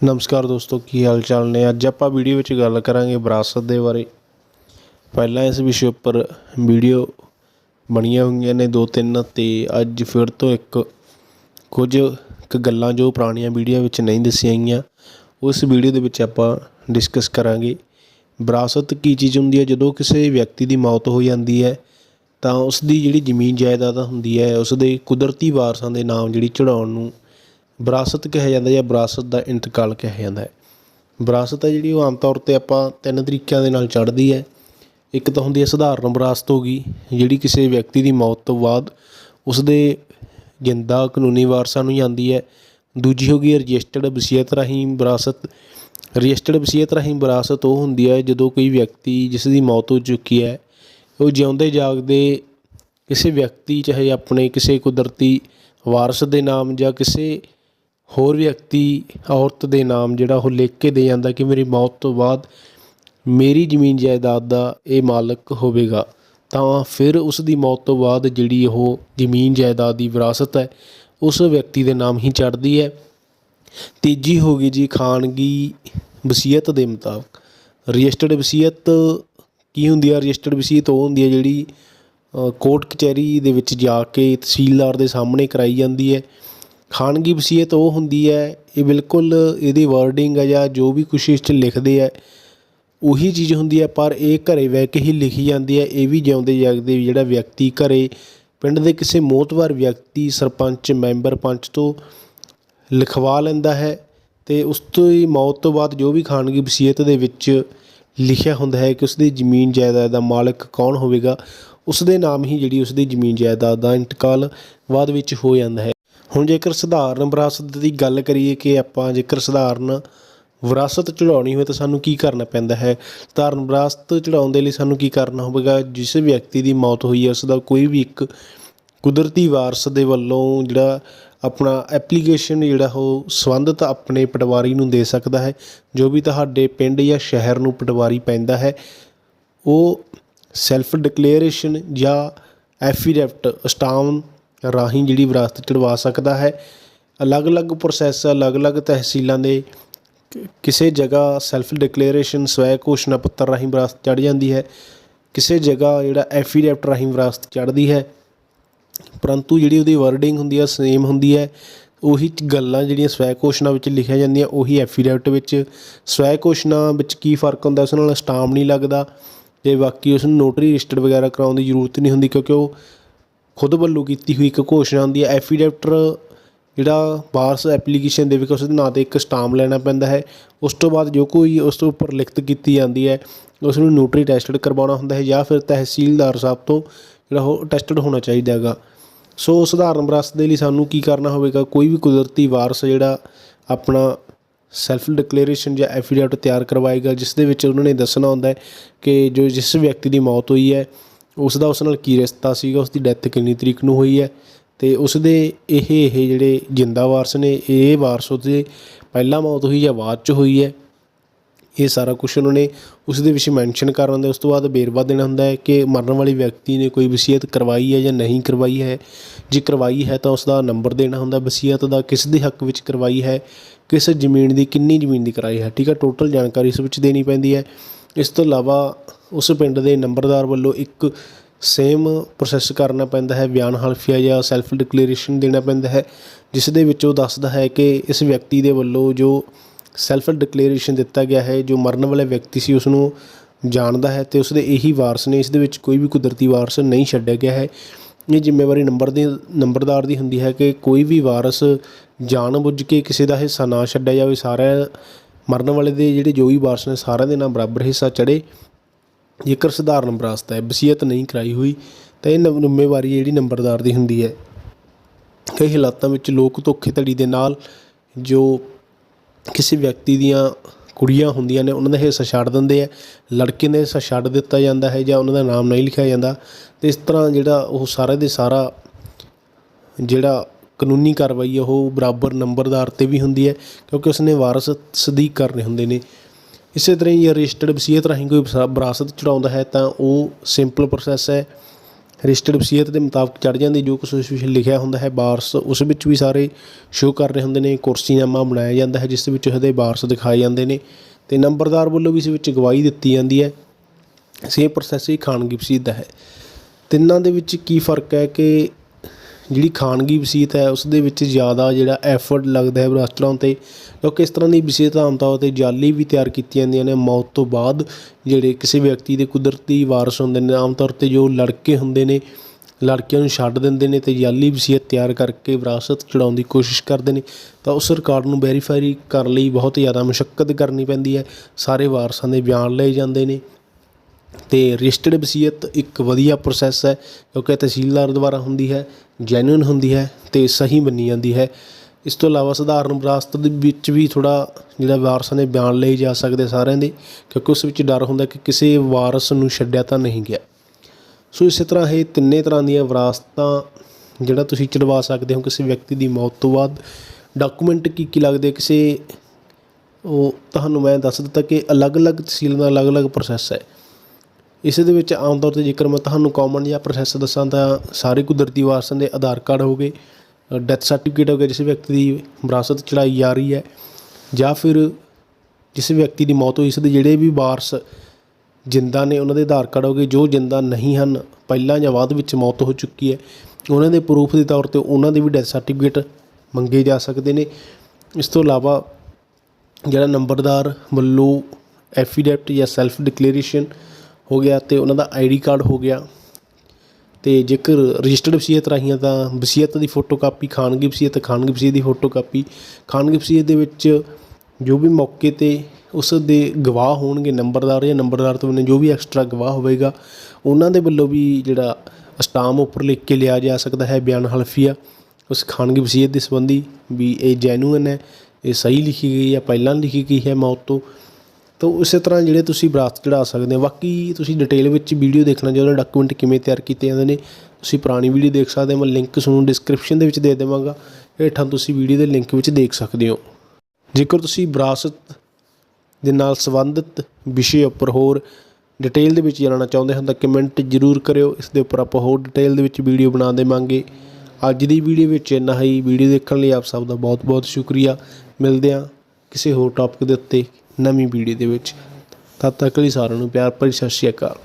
ਨਮਸਕਾਰ ਦੋਸਤੋ, ਕੀ ਹਾਲ ਚਾਲ ਨੇ? ਅੱਜ ਆਪਾਂ ਵੀਡੀਓ ਵਿੱਚ ਗੱਲ ਕਰਾਂਗੇ ਵਿਰਾਸਤ ਦੇ ਬਾਰੇ। ਪਹਿਲਾਂ ਇਸ ਵਿਸ਼ੇ ਉੱਪਰ ਵੀਡੀਓ ਬਣੀਆਂ ਹੋਈਆਂ ਨੇ ਦੋ ਤਿੰਨ ਤੇ ਅੱਜ ਫਿਰ ਤੋਂ ਇੱਕ ਕੁਝ ਕੁ ਗੱਲਾਂ ਜੋ ਪੁਰਾਣੀਆਂ ਵੀਡੀਓ ਵਿੱਚ ਨਹੀਂ ਦੱਸੀਆਂ ਗਈਆਂ, ਉਸ ਵੀਡੀਓ ਦੇ ਵਿੱਚ ਆਪਾਂ ਡਿਸਕਸ ਕਰਾਂਗੇ। ਵਿਰਾਸਤ ਕੀ ਚੀਜ਼ ਹੁੰਦੀ ਹੈ? ਜਦੋਂ ਕਿਸੇ ਵਿਅਕਤੀ ਦੀ ਮੌਤ ਹੋ ਜਾਂਦੀ ਹੈ, ਤਾਂ ਉਸ ਦੀ ਜਿਹੜੀ ਜ਼ਮੀਨ ਜਾਇਦਾਦ ਹੁੰਦੀ ਹੈ ਉਸ ਦੇ ਕੁਦਰਤੀ ਵਾਰਸਾਂ ਦੇ ਨਾਮ ਜਿਹੜੀ ਚੜਾਉਣ ਨੂੰ ਵਿਰਾਸਤ ਕਿਹਾ ਜਾਂਦਾ ਜਾਂ ਵਿਰਾਸਤ ਦਾ ਇੰਤਕਾਲ ਕਿਹਾ ਜਾਂਦਾ ਹੈ। ਵਿਰਾਸਤ ਹੈ ਜਿਹੜੀ ਉਹ ਆਮ ਤੌਰ 'ਤੇ ਆਪਾਂ ਤਿੰਨ ਤਰੀਕਿਆਂ ਦੇ ਨਾਲ ਚੜ੍ਹਦੀ ਹੈ। ਇੱਕ ਤਾਂ ਹੁੰਦੀ ਹੈ ਸਧਾਰਨ ਵਿਰਾਸਤ ਹੋ ਗਈ, ਜਿਹੜੀ ਕਿਸੇ ਵਿਅਕਤੀ ਦੀ ਮੌਤ ਤੋਂ ਬਾਅਦ ਉਸ ਦੇ ਜਿੰਦਾ ਕਾਨੂੰਨੀ ਵਾਰਸਾਂ ਨੂੰ ਜਾਂਦੀ ਹੈ। ਦੂਜੀ ਹੋ ਗਈ ਰਜਿਸਟਰਡ ਵਸੀਅਤ ਰਾਹੀਂ ਵਿਰਾਸਤ। ਰਜਿਸਟਰਡ ਵਸੀਅਤ ਰਾਹੀਂ ਵਿਰਾਸਤ ਉਹ ਹੁੰਦੀ ਹੈ ਜਦੋਂ ਕੋਈ ਵਿਅਕਤੀ ਜਿਸ ਦੀ ਮੌਤ ਹੋ ਚੁੱਕੀ ਹੈ, ਉਹ ਜਿਉਂਦੇ ਜਾਗਦੇ ਕਿਸੇ ਵਿਅਕਤੀ, ਚਾਹੇ ਆਪਣੇ ਕਿਸੇ ਕੁਦਰਤੀ ਵਾਰਸ ਦੇ ਨਾਮ ਜਾਂ ਕਿਸੇ ਹੋਰ ਵਿਅਕਤੀ ਔਰਤ ਦੇ ਨਾਮ ਜਿਹੜਾ ਉਹ ਲਿਖ ਕੇ ਦੇ ਜਾਂਦਾ ਕਿ ਮੇਰੀ ਮੌਤ ਤੋਂ ਬਾਅਦ ਮੇਰੀ ਜ਼ਮੀਨ ਜਾਇਦਾਦ ਦਾ ਇਹ ਮਾਲਕ ਹੋਵੇਗਾ ਤਾਂ ਫਿਰ ਉਸ ਦੀ ਮੌਤ ਤੋਂ ਬਾਅਦ ਜਿਹੜੀ ਉਹ ਜ਼ਮੀਨ ਜਾਇਦਾਦ ਦੀ ਵਿਰਾਸਤ ਹੈ ਉਸ ਵਿਅਕਤੀ ਦੇ ਨਾਮ ਹੀ ਚੜ੍ਹਦੀ ਹੈ। ਤੀਜੀ ਹੋ ਗਈ ਜੀ ਖਾਨਗੀ ਵਸੀਅਤ ਦੇ ਮੁਤਾਬਕ। ਰਜਿਸਟਰਡ ਵਸੀਅਤ ਕੀ ਹੁੰਦੀ ਹੈ ਰਜਿਸਟਰਡ ਵਸੀਅਤ ਉਹ ਹੁੰਦੀ ਹੈ ਜਿਹੜੀ ਅ, ਕੋਰਟ ਕਚਹਿਰੀ ਦੇ ਵਿੱਚ ਜਾ ਕੇ ਤਹਿਸੀਲਦਾਰ ਦੇ ਸਾਹਮਣੇ ਕਰਾਈ ਜਾਂਦੀ ਹੈ। ਖਾਨਗੀ ਵਸੀਅਤ ਉਹ ਹੁੰਦੀ ਹੈ, ਇਹ ਬਿਲਕੁਲ ਇਹਦੀ ਵਰਡਿੰਗ ਹੈ ਜਾਂ ਜੋ ਵੀ ਕੁਛ ਇਸ 'ਚ ਲਿਖਦੇ ਹੈ ਉਹੀ ਚੀਜ਼ ਹੁੰਦੀ ਹੈ, ਪਰ ਇਹ ਘਰੇ ਬਹਿ ਕੇ ਹੀ ਲਿਖੀ ਜਾਂਦੀ ਹੈ, ਇਹ ਵੀ ਜਿਉਂਦੇ ਜਾਗਦੇ ਵੀ ਜਿਹੜਾ ਵਿਅਕਤੀ ਘਰੇ, ਪਿੰਡ ਦੇ ਕਿਸੇ ਮੋਤਬਰ ਵਿਅਕਤੀ, ਸਰਪੰਚ, ਮੈਂਬਰ ਪੰਚ ਤੋਂ ਲਿਖਵਾ ਲੈਂਦਾ ਹੈ ਤੇ ਉਸ ਤੋਂ ਹੀ ਮੌਤ ਤੋਂ ਬਾਅਦ ਜੋ ਵੀ ਖਾਨਗੀ ਵਸੀਅਤ ਦੇ ਵਿੱਚ ਲਿਖਿਆ ਹੁੰਦਾ ਹੈ ਕਿ ਉਸ ਦੀ ਜ਼ਮੀਨ ਜਾਇਦਾਦ ਦਾ ਮਾਲਕ ਕੌਣ ਹੋਵੇਗਾ, ਉਸ ਦੇ ਨਾਮ ਹੀ ਜਿਹੜੀ ਉਸ ਦੀ ਜ਼ਮੀਨ ਜਾਇਦਾਦ ਦਾ ਇੰਤਕਾਲ ਬਾਅਦ ਵਿੱਚ ਹੋ ਜਾਂਦਾ ਹੈ। ਹੁਣ ਜੇਕਰ ਸਧਾਰਨ ਵਿਰਾਸਤ ਦੀ ਗੱਲ ਕਰੀਏ ਕਿ ਆਪਾਂ ਜੇਕਰ ਸਧਾਰਨ ਵਿਰਾਸਤ ਚੜਾਉਣੀ ਹੋਵੇ ਤਾਂ ਸਾਨੂੰ ਕੀ ਕਰਨਾ ਪੈਂਦਾ ਹੈ? ਸਧਾਰਨ ਵਿਰਾਸਤ ਚੜਾਉਣ ਦੇ ਲਈ ਸਾਨੂੰ ਕੀ ਕਰਨਾ ਹੋਵੇਗਾ? ਜਿਸ ਵਿਅਕਤੀ ਦੀ ਮੌਤ ਹੋਈ ਹੈ, ਉਸ ਦਾ ਕੋਈ ਵੀ ਇੱਕ ਕੁਦਰਤੀ ਵਾਰਸ ਦੇ ਵੱਲੋਂ ਜਿਹੜਾ ਆਪਣਾ ਐਪਲੀਕੇਸ਼ਨ ਜਿਹੜਾ ਉਹ ਸੰਬੰਧਿਤ ਆਪਣੇ ਪਟਵਾਰੀ ਨੂੰ ਦੇ ਸਕਦਾ ਹੈ, ਜੋ ਵੀ ਤੁਹਾਡੇ ਪਿੰਡ ਜਾਂ ਸ਼ਹਿਰ ਨੂੰ ਪਟਵਾਰੀ ਪੈਂਦਾ ਹੈ, ਉਹ ਸੈਲਫ ਡਿਕਲੇਰੇਸ਼ਨ ਜਾਂ ਐਫੀਡੈਵਿਟ ਸਟਾਮ ਰਾਹੀਂ ਜਿਹੜੀ ਵਿਰਾਸਤ ਚੜਵਾ ਸਕਦਾ ਹੈ। ਅਲੱਗ-ਅਲੱਗ ਪ੍ਰੋਸੈਸ ਅਲੱਗ-ਅਲੱਗ ਤਹਿਸੀਲਾਂ ਦੇ ਕਿਸੇ ਜਗ੍ਹਾ ਸੈਲਫ ਡਿਕਲੇਰੇਸ਼ਨ ਸਵੈ ਘੋਸ਼ਣਾ ਪੱਤਰ ਰਾਹੀਂ ਵਿਰਾਸਤ ਚੜ੍ਹ ਜਾਂਦੀ ਹੈ। ਕਿਸੇ ਜਗ੍ਹਾ ਜਿਹੜਾ ਐਫੀਡੈਵਿਟ ਰਾਹੀਂ ਵਿਰਾਸਤ ਚੜ੍ਹਦੀ ਹੈ। ਪਰੰਤੂ ਜਿਹੜੀ ਉਹਦੀ ਵਰਡਿੰਗ ਹੁੰਦੀ ਹੈ ਸੇਮ ਹੁੰਦੀ ਹੈ। ਉਹੀ ਗੱਲਾਂ ਜਿਹੜੀਆਂ ਸਵੈ ਘੋਸ਼ਣਾ ਵਿੱਚ ਲਿਖੀਆਂ ਜਾਂਦੀਆਂ, ਉਹੀ ਐਫੀਡੈਵਿਟ ਵਿੱਚ ਸਵੈ ਘੋਸ਼ਣਾ ਵਿੱਚ ਕੀ ਫ਼ਰਕ ਹੁੰਦਾ, ਉਸ ਨਾਲ ਸਟਾਮ ਨਹੀਂ ਲੱਗਦਾ। ਤੇ ਬਾਕੀ ਉਸ ਨੂੰ ਨੋਟਰੀ ਰਜਿਸਟਰ ਵਗੈਰਾ ਕਰਾਉਣ ਦੀ ਜ਼ਰੂਰਤ ਨਹੀਂ ਹੁੰਦੀ, ਕਿਉਂਕਿ ਉਹ ਖੁਦ ਵੱਲੋਂ ਕੀਤੀ ਹੋਈ ਇੱਕ ਘੋਸ਼ਣਾ ਹੁੰਦੀ ਹੈ ਐਫੀਡੈਵਿਟ ਜਿਹੜਾ ਵਾਰਸ ਐਪਲੀਕੇਸ਼ਨ ਦੇ ਵਿੱਚ ਉਸ ਦੇ ਨਾਂ ਤੇ ਇੱਕ ਸਟਾਮ ਲੈਣਾ ਪੈਂਦਾ ਹੈ। ਉਸ ਤੋਂ ਬਾਅਦ ਜੋ ਕੋਈ ਉਸ ਤੋਂ ਉੱਪਰ ਲਿਖਤ ਕੀਤੀ ਜਾਂਦੀ ਹੈ, ਉਸ ਨੂੰ ਨੋਟਰੀ ਟੈਸਟਡ ਕਰਵਾਉਣਾ ਹੁੰਦਾ ਹੈ ਜਾਂ ਫਿਰ ਤਹਿਸੀਲਦਾਰ ਸਾਹਿਬ ਤੋਂ ਜਿਹੜਾ ਉਹ ਟੈਸਟਡ ਹੋਣਾ ਚਾਹੀਦਾ ਹੈਗਾ। ਸੋ ਸਧਾਰਨ ਵਿਰਾਸਤ ਦੇ ਲਈ ਸਾਨੂੰ ਕੀ ਕਰਨਾ ਹੋਵੇਗਾ? ਕੋਈ ਵੀ ਕੁਦਰਤੀ ਵਾਰਸ ਜਿਹੜਾ ਆਪਣਾ ਸੈਲਫ ਡਿਕਲੇਰੇਸ਼ਨ ਜਾਂ ਐਫੀਡੈਵਿਟ ਤਿਆਰ ਕਰਵਾਏਗਾ, ਜਿਸ ਦੇ ਵਿੱਚ ਉਹਨਾਂ ਨੇ ਦੱਸਣਾ ਹੁੰਦਾ ਹੈ ਕਿ ਜੋ ਜਿਸ ਵਿਅਕਤੀ ਦੀ ਮੌਤ ਹੋਈ ਹੈ ਉਸ ਦਾ ਉਸ ਨਾਲ ਕੀ ਰਿਸ਼ਤਾ ਸੀਗਾ ਉਸ ਦੀ ਡੈਥ ਕਿੰਨੀ ਤਰੀਕ ਨੂੰ ਹੋਈ ਹੈ ਤੇ ਉਸ ਦੇ ਇਹ ਇਹ ਜਿਹੜੇ ਜਿੰਦਾ ਵਾਰਸ ਨੇ, ਇਹ ਵਾਰਸ ਉਹਦੇ ਪਹਿਲਾਂ ਮੌਤ ਹੋਈ ਜਾਂ ਬਾਅਦ ਚ ਹੋਈ ਹੈ, ਇਹ ਸਾਰਾ ਕੁਝ ਉਹਨਾਂ ਨੇ ਉਸ ਦੇ ਵਿੱਚ ਮੈਂਸ਼ਨ ਕਰ ਹੁੰਦਾ ਉਸ ਤੋਂ ਬਾਅਦ ਵੇਰਵਾ ਦੇਣਾ ਹੁੰਦਾ ਹੈ ਕਿ ਮਰਨ ਵਾਲੇ ਵਿਅਕਤੀ ਨੇ ਕੋਈ ਵਸੀਅਤ ਕਰਵਾਈ ਹੈ ਜਾਂ ਨਹੀਂ ਕਰਵਾਈ ਹੈ। ਜੇ ਕਰਵਾਈ ਹੈ ਤਾਂ ਉਸ ਦਾ ਨੰਬਰ ਦੇਣਾ ਹੁੰਦਾ, ਵਸੀਅਤ ਦਾ ਕਿਸ ਦੇ ਹੱਕ ਵਿੱਚ ਕਰਵਾਈ ਹੈ, ਕਿਸ ਜ਼ਮੀਨ ਦੀ, ਕਿੰਨੀ ਜ਼ਮੀਨ ਦੀ ਕਰਾਈ ਹੈ, ਠੀਕ ਹੈ? ਟੋਟਲ ਜਾਣਕਾਰੀ ਇਸ ਵਿੱਚ ਦੇਣੀ ਪੈਂਦੀ ਹੈ। ਇਸ ਤੋਂ ਇਲਾਵਾ ਉਸ ਪਿੰਡ ਦੇ ਨੰਬਰਦਾਰ ਵੱਲੋਂ ਇੱਕ ਸੇਮ ਪ੍ਰੋਸੈਸ ਕਰਨਾ ਪੈਂਦਾ ਹੈ, ਬਿਆਨ ਹਲਫੀਆ ਜਾਂ ਸੈਲਫ ਡਿਕਲੇਰੇਸ਼ਨ ਦੇਣਾ ਪੈਂਦਾ ਹੈ, ਜਿਸ ਦੇ ਵਿੱਚ ਉਹ ਦੱਸਦਾ ਹੈ ਕਿ ਇਸ ਵਿਅਕਤੀ ਦੇ ਵੱਲੋਂ ਜੋ ਸੈਲਫ ਡਿਕਲੇਰੇਸ਼ਨ ਦਿੱਤਾ ਗਿਆ ਹੈ, ਜੋ ਮਰਨ ਵਾਲਾ ਵਿਅਕਤੀ ਸੀ ਉਸ ਨੂੰ ਜਾਣਦਾ ਹੈ ਤੇ ਉਸ ਦੇ ਇਹੀ ਵਾਰਸ ਨੇ, ਇਸ ਦੇ ਵਿੱਚ ਕੋਈ ਵੀ ਕੁਦਰਤੀ ਵਾਰਸ ਨਹੀਂ ਛੱਡਿਆ ਗਿਆ ਹੈ। ਇਹ ਜ਼ਿੰਮੇਵਾਰੀ ਨੰਬਰ ਦੀ, ਨੰਬਰਦਾਰ ਦੀ ਹੁੰਦੀ ਹੈ ਕਿ ਕੋਈ ਵੀ ਵਾਰਸ ਜਾਣਬੁੱਝ ਕੇ ਕਿਸੇ ਦਾ ਹਿੱਸਾ ਨਾ ਛੱਡਿਆ ਜਾਵੇ ਸਾਰਾ ਮਰਨ ਵਾਲੇ ਦੇ ਜਿਹੜੇ ਜੋ ਵੀ ਵਾਰਸ ਨੇ ਸਾਰਿਆਂ ਦੇ ਨਾਲ ਬਰਾਬਰ ਹਿੱਸਾ ਚੜੇ ਜੇਕਰ ਸਧਾਰਨ ਵਿਰਾਸਤ ਹੈ, ਵਸੀਅਤ ਨਹੀਂ ਕਰਾਈ ਹੋਈ, ਤਾਂ ਇਹ ਨੰਬ- ਜ਼ਿੰਮੇਵਾਰੀ ਜਿਹੜੀ ਨੰਬਰਦਾਰ ਦੀ ਹੁੰਦੀ ਹੈ। ਕਈ ਹਾਲਾਤਾਂ ਵਿੱਚ ਲੋਕ ਧੋਖੇਧੜੀ ਦੇ ਨਾਲ ਜੋ ਕਿਸੇ ਵਿਅਕਤੀ ਦੀਆਂ ਕੁੜੀਆਂ ਹੁੰਦੀਆਂ ਨੇ, ਉਹਨਾਂ ਦਾ ਹਿੱਸਾ ਛੱਡ ਦਿੰਦੇ ਆ। ਲੜਕੇ ਦਾ ਹਿੱਸਾ ਛੱਡ ਦਿੱਤਾ ਜਾਂਦਾ ਹੈ ਜਾਂ ਉਹਨਾਂ ਦਾ ਨਾਮ ਨਹੀਂ ਲਿਖਿਆ ਜਾਂਦਾ। ਤੇ ਇਸ ਤਰ੍ਹਾਂ ਜਿਹੜਾ ਉਹ ਸਾਰੇ ਦੇ ਸਾਰਾ ਜਿਹੜਾ ਕਾਨੂੰਨੀ ਕਾਰਵਾਈ ਹੈ ਉਹ ਬਰਾਬਰ ਨੰਬਰਦਾਰ ਤੇ ਵੀ ਹੁੰਦੀ ਹੈ, ਕਿਉਂਕਿ ਉਸਨੇ ਵਾਰਸ ਸਦੀਕ ਕਰਨੇ ਹੁੰਦੇ ਨੇ। ਇਸੇ ਤਰ੍ਹਾਂ ਹੀ ਰਜਿਸਟਰਡ ਵਸੀਅਤ ਰਾਹੀਂ ਕੋਈ ਵਿਸਾ- ਵਿਰਾਸਤ ਚੜਾਉਂਦਾ ਹੈ, ਤਾਂ ਉਹ ਸਿੰਪਲ ਪ੍ਰੋਸੈਸ ਹੈ। ਰਜਿਸਟਰਡ ਵਸੀਅਤ ਦੇ ਮੁਤਾਬਕ ਚੜ ਜਾਂਦੀ, ਜੋ ਕੁਛ ਉਸ ਵਿੱਚ ਲਿਖਿਆ ਹੁੰਦਾ ਹੈ, ਵਾਰਸ ਉਸ ਵਿੱਚ ਵੀ ਸਾਰੇ ਸ਼ੋਅ ਕਰ ਰਹੇ ਹੁੰਦੇ ਨੇ, ਕੁਰਸੀਨਾਮਾ ਬਣਾਇਆ ਜਾਂਦਾ ਹੈ, ਜਿਸ ਵਿੱਚ ਉਹਦੇ ਵਾਰਸ ਦਿਖਾਏ ਜਾਂਦੇ ਨੇ। ਤੇ ਨੰਬਰਦਾਰ ਵੱਲੋਂ ਵੀ ਇਸ ਵਿੱਚ ਗਵਾਹੀ ਦਿੱਤੀ ਜਾਂਦੀ ਹੈ। ਸੇਮ ਪ੍ਰੋਸੈਸ ਹੀ ਖਾਨਗੀ ਵਸੀਅਤ ਦਾ ਹੈ। ਤਿੰਨਾਂ ਦੇ ਵਿੱਚ ਕੀ ਫ਼ਰਕ ਹੈ ਕਿ ਜਿਹੜੀ ਖਾਨਗੀ ਵਸੀਅਤ ਹੈ ਉਸ ਦੇ ਵਿੱਚ ਜ਼ਿਆਦਾ ਜਿਹੜਾ ਐਫਰਟ ਲੱਗਦਾ ਹੈ ਰਜਿਸਟਰਾਂ ਤੇ ਕਿਉਂਕਿ ਇਸ ਤਰ੍ਹਾਂ ਦੀ ਵਸੀਅਤ ਆਮ ਤੌਰ 'ਤੇ ਜਾਅਲੀ ਵੀ ਤਿਆਰ ਕੀਤੀਆਂ ਜਾਂਦੀਆਂ ਨੇ, ਮੌਤ ਤੋਂ ਬਾਅਦ ਜਿਹੜੇ ਕਿਸੇ ਵਿਅਕਤੀ ਦੇ ਕੁਦਰਤੀ ਵਾਰਸ ਹੁੰਦੇ ਨੇ, ਆਮ ਤੌਰ 'ਤੇ ਜੋ ਲੜਕੇ ਹੁੰਦੇ ਨੇ, ਲੜਕੀਆਂ ਨੂੰ ਛੱਡ ਦਿੰਦੇ ਨੇ ਤੇ ਜਾਲੀ ਵਸੀਅਤ ਤਿਆਰ ਕਰਕੇ ਵਿਰਾਸਤ ਚੜਾਉਣ ਦੀ ਕੋਸ਼ਿਸ਼ ਕਰਦੇ ਨੇ, ਤਾਂ ਉਸ ਰਿਕਾਰਡ ਨੂੰ ਵੈਰੀਫਾਈ ਕਰਨ ਲਈ ਬਹੁਤ ਜ਼ਿਆਦਾ ਮੁਸ਼ੱਕਤ ਕਰਨੀ ਪੈਂਦੀ ਹੈ। ਸਾਰੇ ਵਾਰਸਾਂ ਦੇ ਬਿਆਨ ਲਏ ਜਾਂਦੇ ਨੇ ਅਤੇ ਰਜਿਸਟਰਡ ਵਸੀਅਤ ਇੱਕ ਵਧੀਆ ਪ੍ਰੋਸੈਸ ਹੈ, ਕਿਉਂਕਿ ਤਹਿਸੀਲਦਾਰ ਦੁਆਰਾ ਹੁੰਦੀ ਹੈ ਜੈਨੂਇਨ ਹੁੰਦੀ ਹੈ ਅਤੇ ਸਹੀ ਮੰਨੀ ਜਾਂਦੀ ਹੈ। ਇਸ ਤੋਂ ਇਲਾਵਾ ਸਧਾਰਨ ਵਿਰਾਸਤ ਦੇ ਵਿੱਚ ਵੀ ਥੋੜ੍ਹਾ ਜਿਹੜਾ ਵਾਰਸਾਂ ਦੇ ਬਿਆਨ ਲਏ ਜਾ ਸਕਦੇ ਸਾਰਿਆਂ ਦੇ, ਕਿਉਂਕਿ ਉਸ ਵਿੱਚ ਡਰ ਹੁੰਦਾ ਕਿ ਕਿਸੇ ਵਾਰਸ ਨੂੰ ਛੱਡਿਆ ਤਾਂ ਨਹੀਂ ਗਿਆ। ਸੋ ਇਸੇ ਤਰ੍ਹਾਂ ਇਹ ਤਿੰਨੇ ਤਰ੍ਹਾਂ ਦੀਆਂ ਵਿਰਾਸਤਾਂ ਜਿਹੜਾ ਤੁਸੀਂ ਚੜਵਾ ਸਕਦੇ ਹੋ ਕਿਸੇ ਵਿਅਕਤੀ ਦੀ ਮੌਤ ਤੋਂ ਬਾਅਦ। ਡਾਕੂਮੈਂਟ ਕੀ ਕੀ ਲੱਗਦੇ ਕਿਸੇ, ਉਹ ਤੁਹਾਨੂੰ ਮੈਂ ਦੱਸ ਦਿੱਤਾ ਕਿ ਅਲੱਗ-ਅਲੱਗ ਤਹਿਸੀਲਾਂ ਦਾ ਅਲੱਗ-ਅਲੱਗ ਪ੍ਰੋਸੈਸ ਹੈ। ਇਸ ਦੇ ਵਿੱਚ ਆਮ ਤੌਰ 'ਤੇ ਜੇਕਰ ਮੈਂ ਤੁਹਾਨੂੰ ਕਾਮਨ ਜਿਹਾ ਪ੍ਰੋਸੈਸ ਦੱਸਾਂ ਤਾਂ ਸਾਰੇ ਕੁਦਰਤੀ ਵਾਰਸਾਂ ਦੇ ਆਧਾਰ ਕਾਰਡ ਹੋ ਗਏ ਡੈਥ ਸਰਟੀਫਿਕੇਟ ਹੋ ਗਿਆ ਜਿਸ ਵਿਅਕਤੀ ਦੀ ਵਿਰਾਸਤ ਚੜਾਈ ਜਾ ਰਹੀ ਹੈ, ਜਾਂ ਫਿਰ ਜਿਸ ਵਿਅਕਤੀ ਦੀ ਮੌਤ ਹੋਈ, ਇਸ ਦੇ ਜਿਹੜੇ ਵੀ ਵਾਰਸ ਜਿੰਦਾ ਨੇ ਉਹਨਾਂ ਦੇ ਆਧਾਰ ਕਾਰਡ ਹੋ ਗਏ, ਜੋ ਜਿੰਦਾ ਨਹੀਂ ਹਨ, ਪਹਿਲਾਂ ਜਾਂ ਬਾਅਦ ਵਿੱਚ ਮੌਤ ਹੋ ਚੁੱਕੀ ਹੈ, ਉਹਨਾਂ ਦੇ ਪ੍ਰੂਫ ਦੇ ਤੌਰ ਤੇ ਉਹਨਾਂ ਦੇ ਵੀ ਡੈਥ ਸਰਟੀਫਿਕੇਟ ਮੰਗੇ ਜਾ ਸਕਦੇ ਨੇ। ਇਸ ਤੋਂ ਇਲਾਵਾ ਜਿਹੜਾ ਨੰਬਰਦਾਰ ਵੱਲੋਂ ਐਫੀਡੈਵਿਟ ਜਾਂ ਸੈਲਫ ਡਿਕਲੇਰੇਸ਼ਨ ਹੋ ਗਿਆ ਅਤੇ ਉਹਨਾਂ ਦਾ ਆਈ ਡੀ ਕਾਰਡ ਹੋ ਗਿਆ। ਅਤੇ ਜੇਕਰ ਰਜਿਸਟਰਡ ਵਸੀਅਤ ਰਾਹੀਂ ਤਾਂ ਵਸੀਅਤ ਦੀ ਫੋਟੋ ਕਾਪੀ ਖਾਨਗੀ ਵਸੀਅਤ ਖਾਨਗੀ ਵਸੀਅਤ ਦੀ ਫੋਟੋ ਕਾਪੀ ਖਾਨਗੀ ਵਸੀਅਤ ਦੇ ਵਿੱਚ ਜੋ ਵੀ ਮੌਕੇ ਤੇ ਉਸ ਦੇ ਗਵਾਹ ਹੋਣਗੇ, ਨੰਬਰਦਾਰ ਜਾਂ ਨੰਬਰਦਾਰ ਤੋਂ ਬਿਨਾਂ ਜੋ ਵੀ ਐਕਸਟਰਾ ਗਵਾਹ ਹੋਵੇਗਾ, ਉਹਨਾਂ ਦੇ ਵੱਲੋਂ ਵੀ ਜਿਹੜਾ ਸਟਾਮ ਉੱਪਰ ਲਿਖ ਕੇ ਲਿਆ ਜਾ ਸਕਦਾ ਹੈ ਬਿਆਨ ਹਲਫੀਆ। ਉਸ ਖਾਨਗੀ ਵਸੀਅਤ ਦੇ ਸੰਬੰਧੀ ਵੀ ਇਹ ਜੈਨੂਇਨ ਹੈ, ਇਹ ਸਹੀ ਲਿਖੀ ਗਈ ਹੈ ਪਹਿਲਾਂ ਲਿਖੀ ਗਈ ਹੈ ਮੌਤ ਤੋਂ। ਤਾਂ ਉਸੇ ਤਰ੍ਹਾਂ ਜਿਹੜੇ ਤੁਸੀਂ ਵਿਰਾਸਤ ਚੜ੍ਹਾ ਸਕਦੇ ਹੋ। ਬਾਕੀ ਤੁਸੀਂ ਡਿਟੇਲ ਵਿੱਚ ਵੀਡੀਓ ਦੇਖਣਾ ਚਾਹੁੰਦੇ ਹੋ ਡਾਕੂਮੈਂਟ ਕਿਵੇਂ ਤਿਆਰ ਕੀਤੇ ਜਾਂਦੇ ਨੇ, ਤੁਸੀਂ ਪੁਰਾਣੀ ਵੀਡੀਓ ਦੇਖ ਸਕਦੇ ਹੋ। ਮੈਂ ਲਿੰਕ ਤੁਹਾਨੂੰ ਡਿਸਕ੍ਰਿਪਸ਼ਨ ਦੇ ਵਿੱਚ ਦੇ ਦੇਵਾਂਗਾ। ਹੇਠਾਂ ਤੁਸੀਂ ਵੀਡੀਓ ਦੇ ਲਿੰਕ ਵਿੱਚ ਦੇਖ ਸਕਦੇ ਹੋ। ਜੇਕਰ ਤੁਸੀਂ ਵਿਰਾਸਤ ਦੇ ਨਾਲ ਸੰਬੰਧਿਤ ਵਿਸ਼ੇ ਉੱਪਰ ਹੋਰ ਡਿਟੇਲ ਦੇ ਵਿੱਚ ਜਾਣਨਾ ਚਾਹੁੰਦੇ ਹੋ, ਤਾਂ ਕਮੈਂਟ ਜ਼ਰੂਰ ਕਰਿਓ। ਇਸ ਦੇ ਉੱਪਰ ਆਪਾਂ ਹੋਰ ਡਿਟੇਲ ਦੇ ਵਿੱਚ ਵੀਡੀਓ ਬਣਾ ਦੇਵਾਂਗੇ। ਅੱਜ ਦੀ ਵੀਡੀਓ ਵਿੱਚ ਇੰਨਾ ਹੀ। ਵੀਡੀਓ ਦੇਖਣ ਲਈ ਆਪ ਸਭ ਦਾ ਬਹੁਤ ਬਹੁਤ ਸ਼ੁਕਰੀਆ। ਮਿਲਦੇ ਹਾਂ ਕਿਸੇ ਹੋਰ ਟੌਪਿਕ ਦੇ ਉੱਤੇ। ਨਵੀਂ ਵੀਡੀਓ ਦੇ ਵਿੱਚ। ਤਦ ਤੱਕ ਲਈ ਸਾਰਿਆਂ ਨੂੰ ਪਿਆਰ ਭਰੀ ਸਤਿ ਸ਼੍ਰੀ ਅਕਾਲ।